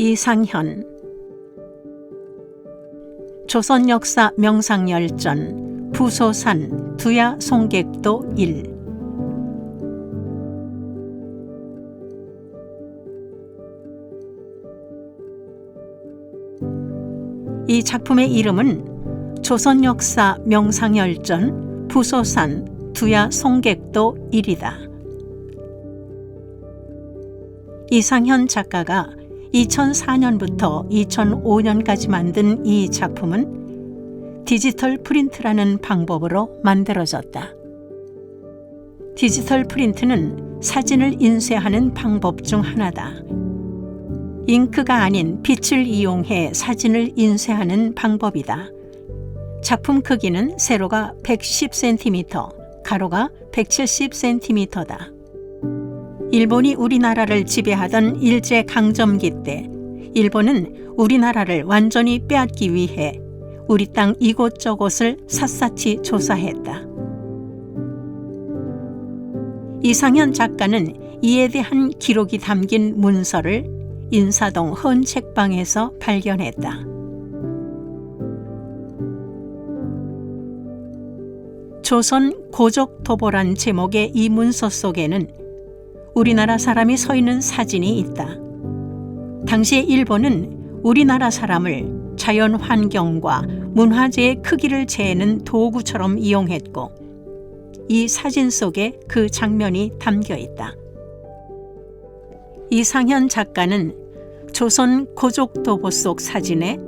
이상현 조선 역사 명상열전 부소산 두야 송객도 1 이 작품의 이름은 조선 역사 명상열전 부소산 두야 송객도 1이다. 이상현 작가가 2004년부터 2005년까지 만든 이 작품은 디지털 프린트라는 방법으로 만들어졌다. 디지털 프린트는 사진을 인쇄하는 방법 중 하나다. 잉크가 아닌 빛을 이용해 사진을 인쇄하는 방법이다. 작품 크기는 세로가 110cm, 가로가 170cm다. 일본이 우리나라를 지배하던 일제 강점기 때 일본은 우리나라를 완전히 빼앗기 위해 우리 땅 이곳저곳을 샅샅이 조사했다. 이상현 작가는 이에 대한 기록이 담긴 문서를 인사동 헌 책방에서 발견했다. 조선 고족도보란 제목의 이 문서 속에는 우리나라 사람이 서 있는 사진이 있다. 당시 일본은 우리나라 사람을 자연 환경과 문화재의 크기를 재는 도구처럼 이용했고 이 사진 속에 그 장면이 담겨 있다. 이상현 작가는 조선 고족도보 속 사진에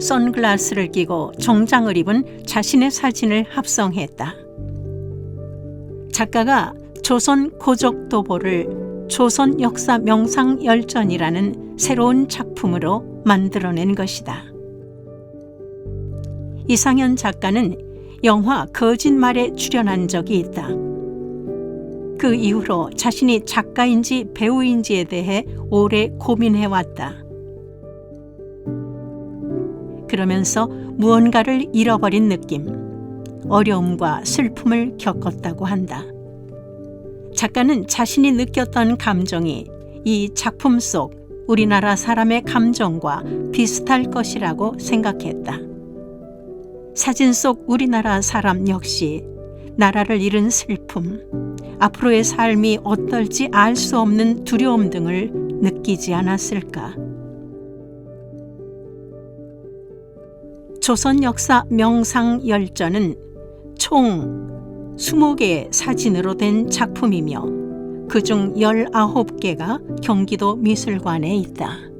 선글라스를 끼고 정장을 입은 자신의 사진을 합성했다. 작가가 조선 고족도보를 조선 역사 명상 열전이라는 새로운 작품으로 만들어낸 것이다. 이상현 작가는 영화 거짓말에 출연한 적이 있다. 그 이후로 자신이 작가인지 배우인지에 대해 오래 고민해왔다. 그러면서 무언가를 잃어버린 느낌, 어려움과 슬픔을 겪었다고 한다. 작가는 자신이 느꼈던 감정이 이 작품 속 우리나라 사람의 감정과 비슷할 것이라고 생각했다. 사진 속 우리나라 사람 역시 나라를 잃은 슬픔, 앞으로의 삶이 어떨지 알 수 없는 두려움 등을 느끼지 않았을까. 조선 역사 명상 열전은 총 20개의 사진으로 된 작품이며 그중 19개가 경기도 미술관에 있다.